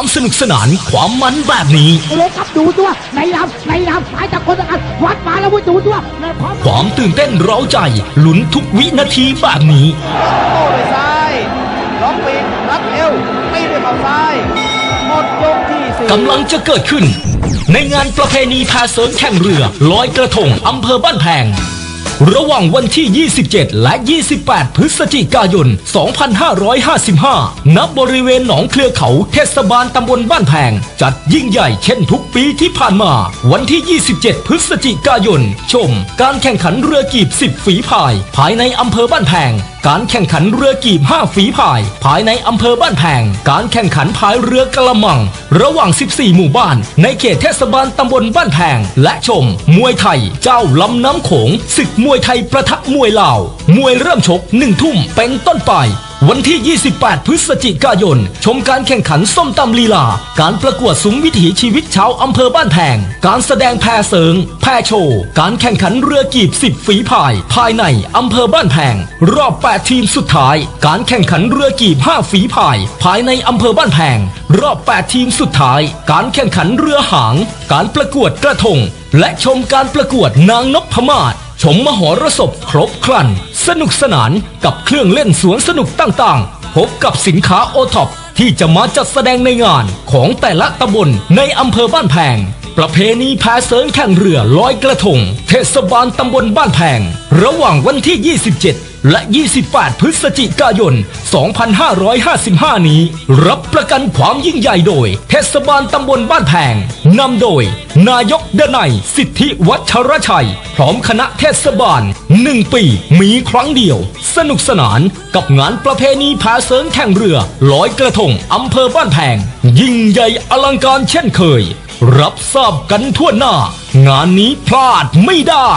ความสนุกสนานความมันแบบนี้โลกับดูตัวในลำในลำสายตะคนตะกันวัดมาแล้วเว้ยดูตัวในพร้อมความตื่นเต้นเร้าใจลุ้นทุกวินาทีแบบนี้ โต้ด้วยซ้ายล็อกปีกรัดเอวตีด้วยเข่าซ้ายหมดยกที่สี่กำลังจะเกิดขึ้น ในงานประเพณีพาเสริมแข่งเรือลอยกระทงอำเภอบ้านแพง ระหว่างวันที่ 27 และ 28 พฤศจิกายน 2555 ณ บริเวณหนองเครือเขาเทศบาลตำบลบ้านแพง จัดยิ่งใหญ่เช่นทุกปีที่ผ่านมา วันที่ 27 พฤศจิกายน ชม การแข่งขันเรือกีบ 10 ฝีพาย ภายในอำเภอบ้านแพง การแข่งขันเรือกีบ 5 ฝีพาย ภายในอำเภอบ้านแพง การแข่งขันพายเรือกระมัง ระหว่าง 14 หมู่บ้าน ในเขตเทศบาลตำบลบ้านแพง และชม มวยไทย เจ้าลำน้ำโขงศึกมวยไทยประทะมวยลาว มวยเริ่มชกหนึ่งทุ่มเป็นต้นไป วันที่ 28 พฤศจิกายน ชมการแข่งขันส้มตำลีลา การประกวดซุ้มวิถีชีวิตชาวอำเภอบ้านแพง การแสดงแพเสริง แพโชว์ การแข่งขันเรือกีบ10ฝีพาย ภายในอำเภอบ้านแพง รอบ 8 ทีมสุดท้าย การแข่งขันเรือกีบ5ฝีพาย ภายในอำเภอบ้านแพง รอบ 8 ทีมสุดท้าย การแข่งขันเรือหาง การประกวดกระทง และชมการประกวดนางนพมาศ ชมมหรสพครบครัน สนุกสนานกับเครื่องเล่นสวนสนุกต่างๆ พบกับสินค้าโอท็อปที่จะมาจัดแสดงในงานของแต่ละตำบลในอำเภอบ้านแพง ประเพณีแพเสริงแข่งเรือลอยกระทง เทศบาลตำบลบ้านแพง ระหว่างวันที่ 27 และ 28 พฤศจิกายน 2555 นี้ รับประกันความยิ่งใหญ่โดย เทศบาลตำบลบ้านแพงนำโดย นายกเดนัยสิทธิวัชรชัย พร้อมคณะเทศบาล 1 ปีมีครั้งเดียว สนุกสนานกับงานประเพณีพาเสริงแข่งเรือลอยกระทงอำเภอบ้านแพง ยิ่งใหญ่อลังการเช่นเคย รับทราบกันทั่วหน้า งานนี้พลาดไม่ได้